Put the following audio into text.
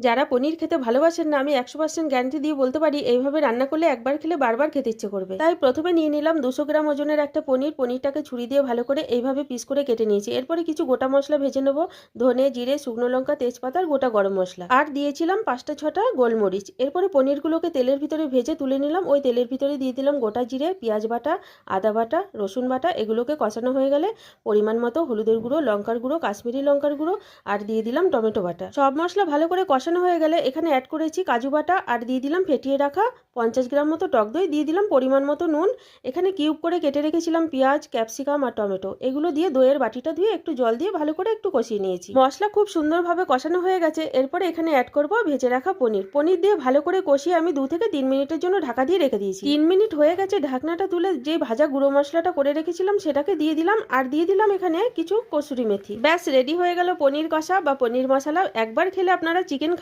যারা পনির খেতে ভালোবাসেন না, আমি একশো পার্সেন্ট গ্যারান্টি দিয়ে বলতে পারি, এইভাবে রান্না করলে একবার খেলে বারবার খেতে ইচ্ছে করবে। তাই প্রথমে নিয়ে নিলাম দুশো গ্রাম ওজনের একটা পনির। পনিরটাকে ছুরি দিয়ে ভালো করে এইভাবে পিস করে কেটে নিয়েছি। এরপরে কিছু গোটা মশলা ভেজে নেব। ধনে, জিরে, শুকনো লঙ্কা, তেজপাতা আর গোটা গরম মশলা। আর দিয়েছিলাম পাঁচটা ছটা গোলমরিচ। এরপরে পনিরগুলোকে তেলের ভিতরে ভেজে তুলে নিলাম। ওই তেলের ভিতরে দিয়ে দিলাম গোটা জিরে, পেঁয়াজ বাটা, আদা বাটা, রসুন বাটা। এগুলোকে কষানো হয়ে গেলে পরিমাণ মতো হলুদের গুঁড়ো, লঙ্কার গুঁড়ো, কাশ্মীরি লঙ্কার গুঁড়ো আর দিয়ে দিলাম টমেটো বাটা। সব মশলা ভালো করে কষানো হয়ে গেলে এখানে অ্যাড করেছি কাজু বাটা আর দিয়ে দিলাম ফেটিয়ে রাখা পঞ্চাশ গ্রাম মতো টক দই। দিয়ে দিলাম পরিমাণ মতো নুন। এখানে কিউব করে কেটে রেখেছিলাম পেঁয়াজ ক্যাপসিকাম আর টমেটো। এগুলো দিয়ে দইয়ের বাটিটা ধুয়ে একটু জল দিয়ে ভালো করে একটু কষিয়ে নিয়েছি। মশলা খুব সুন্দরভাবে কষানো হয়ে গেছে। এরপরে এখানে অ্যাড করব ভেজে রাখা পনির। পনির দিয়ে ভালো করে কষিয়ে আমি দু থেকে তিন মিনিটের জন্য ঢাকা দিয়ে রেখে দিয়েছি। তিন মিনিট হয়ে গেছে ঢাকনাটা তুলে যে ভাজা গুঁড়ো মশলাটা করে রেখেছিলাম সেটাকে দিয়ে দিলাম আর দিয়ে দিলাম এখানে কিছু কসুরি মেথি। ব্যাস রেডি হয়ে গেল পনির কষা বা পনির মশলা। একবার খেলে আপনারা চিকেন